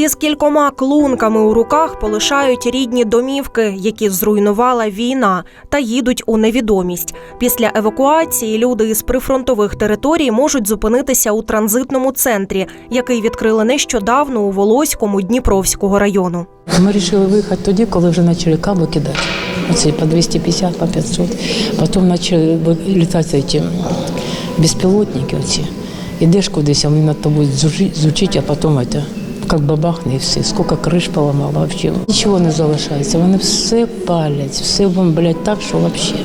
Із кількома клунками у руках полишають рідні домівки, які зруйнувала війна, та їдуть у невідомість. Після евакуації люди із прифронтових територій можуть зупинитися у транзитному центрі, який відкрили нещодавно у Волоському Дніпровського району. Ми вирішили виїхати тоді, коли вже почали каби кидати. Оці по 250, по 500. Потім почали літати ці безпілотники оці. Ідеш кудись, вони над тобою зучить, а потім це, як бабахне і все. Скільки криш поламало вообще. Нічого не залишається. Вони все палять, все бомблять так, що взагалі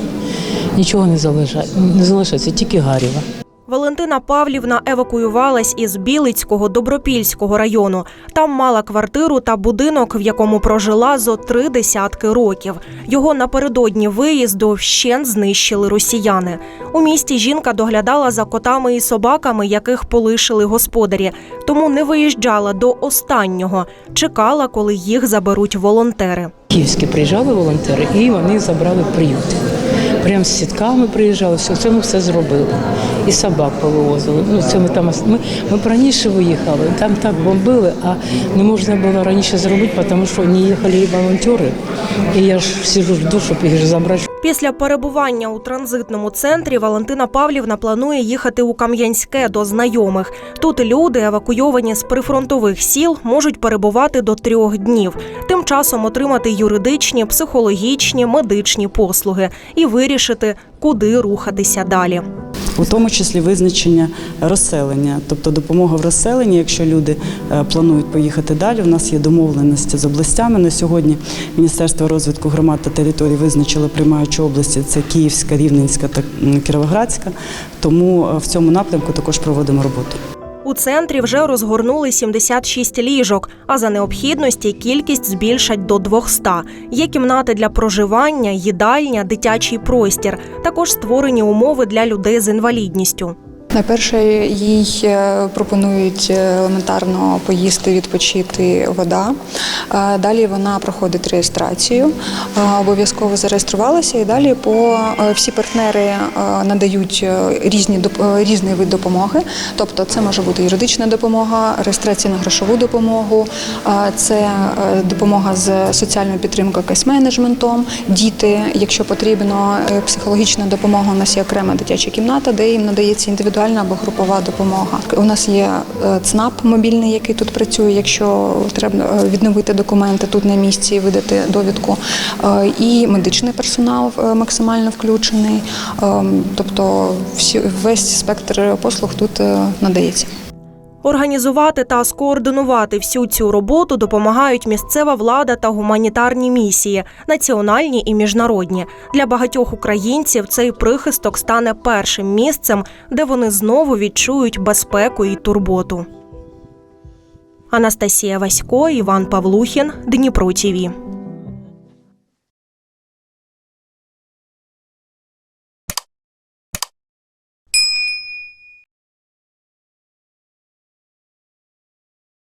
нічого не залишається, не залишається, тільки гаріва. Валентина Павлівна евакуювалась із Білицького Добропільського району. Там мала квартиру та будинок, в якому прожила зо три десятки років. Його напередодні виїзду вщент знищили росіяни. У місті жінка доглядала за котами і собаками, яких полишили господарі, тому не виїжджала до останнього. Чекала, коли їх заберуть волонтери. Київські приїжджали волонтери і вони забрали приют. Прямо з сітками приїжджали, все це ми все зробили. І собак повивозили. Ну, це ми там ми, ми раніше виїхали, там так бомбили, а не можна було раніше зробити, тому що не їхали і волонтери. І я ж сижу жду, щоб їх забрати. Після перебування у транзитному центрі Валентина Павлівна планує їхати у Кам'янське до знайомих. Тут люди, евакуйовані з прифронтових сіл, можуть перебувати до трьох днів. Часом отримати юридичні, психологічні, медичні послуги і вирішити, куди рухатися далі. у тому числі визначення розселення, тобто допомога в розселенні, якщо люди е, планують поїхати далі. У нас є домовленості з областями. На сьогодні Міністерство розвитку громад та територій визначило приймаючі області це Київська, Рівненська та Кіровоградська. Тому е, в цьому напрямку також проводимо роботу. У центрі вже розгорнули 76 ліжок, а за необхідності кількість збільшать до 200. Є кімнати для проживання, їдальня, дитячий простір. Також створені умови для людей з інвалідністю. Найперше їй е, пропонують е, елементарно поїсти, відпочити вода. Е, Далі вона проходить реєстрацію, е, обов'язково зареєструвалася, і далі по е, всі партнери надають різні різний вид допомоги. Тобто, це може бути юридична допомога, реєстрація на грошову допомогу, це допомога з соціальною підтримкою кейс-менеджментом, діти, якщо потрібно, психологічна допомога. У нас є окрема дитяча кімната, де їм надається індивідуальна або групова допомога. У нас є ЦНАП мобільний, який тут працює. Якщо треба відновити документи тут на місці видати довідку. Е, І медичний персонал е, максимально включений. Е, Тобто всі весь спектр послуг тут надається. Організувати та скоординувати всю цю роботу допомагають місцева влада та гуманітарні місії, національні і міжнародні. Для багатьох українців цей прихисток стане першим місцем, де вони знову відчують безпеку і турботу. Анастасія Васько, Іван Павлухін, Дніпро ТІВІ.